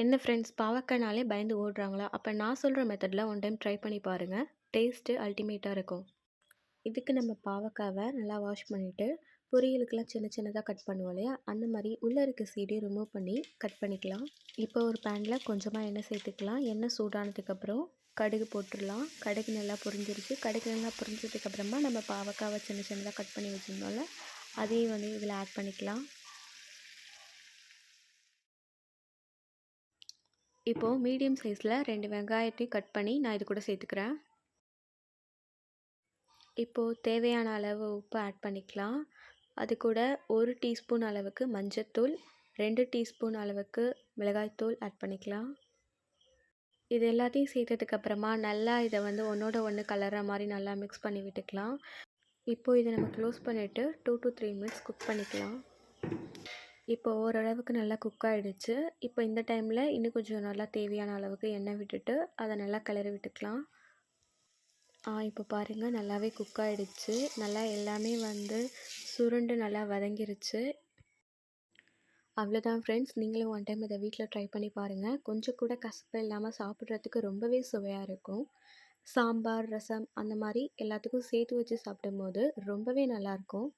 என்ன ஃப்ரெண்ட்ஸ் பாவக்காய்னாலே பயந்து ஓடுறாங்களா? அப்போ நான் சொல்கிற மெத்தடில் ஒன் டைம் ட்ரை பண்ணி பாருங்கள் டேஸ்ட்டு அல்டிமேட்டாக இருக்கும். இதுக்கு நம்ம பாவக்காவை நல்லா வாஷ் பண்ணிவிட்டு பொரியலுக்கெலாம் சின்ன சின்னதாக கட் பண்ணுவோம் இல்லையா? அந்த மாதிரி உள்ளே இருக்க சீடி ரிமூவ் பண்ணி கட் பண்ணிக்கலாம். இப்போ ஒரு பேனில் கொஞ்சமாக எண்ணெய் சேர்த்துக்கலாம். எண்ணெய் சூடானதுக்கப்புறம் கடுகு போட்டுடலாம். கடுகு நல்லா பொரிஞ்சிருச்சு. கடுகு நல்லா பொரிஞ்சதுக்கப்புறமா நம்ம பாவக்காவை சின்ன சின்னதாக கட் பண்ணி வச்சுருந்தோம்ல அதையும் வந்து இதில் ஆட் பண்ணிக்கலாம். இப்போது மீடியம் சைஸில் ரெண்டு வெங்காயத்தையும் கட் பண்ணி நான் இது கூட சேர்த்துக்கிறேன். இப்போது தேவையான அளவு உப்பு ஆட் பண்ணிக்கலாம். அது கூட ஒரு டீஸ்பூன் அளவுக்கு மஞ்சத்தூள் ரெண்டு டீஸ்பூன் அளவுக்கு மிளகாய்த்தூள் ஆட் பண்ணிக்கலாம். இது எல்லாத்தையும் சேர்த்ததுக்கப்புறமா நல்லா இதை வந்து ஒன்றோட ஒன்று கலர்ற மாதிரி நல்லா மிக்ஸ் பண்ணி விட்டுக்கலாம். இப்போது இதை நம்ம க்ளோஸ் பண்ணிவிட்டு two to three minutes cook பண்ணிக்கலாம். இப்போ ஓரளவுக்கு நல்லா குக் ஆகிடுச்சு இப்போ இந்த டைமில் இன்னும் கொஞ்சம் நல்லா தேவையான அளவுக்கு எண்ணெய் விட்டுட்டு அதை நல்லா கிளறி விட்டுக்கலாம். இப்போ பாருங்கள் நல்லாவே குக் ஆகிடுச்சு நல்லா எல்லாமே வந்து சுருண்டு நல்லா வதங்கிருச்சு. அவ்வளோதான் ஃப்ரெண்ட்ஸ் நீங்களும் ஒன் டைம் இதை வீட்டில் ட்ரை பண்ணி பாருங்கள் கொஞ்சம் கூட கசப்பு இல்லாமல் சாப்பிட்றதுக்கு ரொம்பவே சுவையாக இருக்கும். சாம்பார் ரசம் அந்த மாதிரி எல்லாத்துக்கும் சேர்த்து வச்சு சாப்பிடும்போது ரொம்பவே நல்லாயிருக்கும்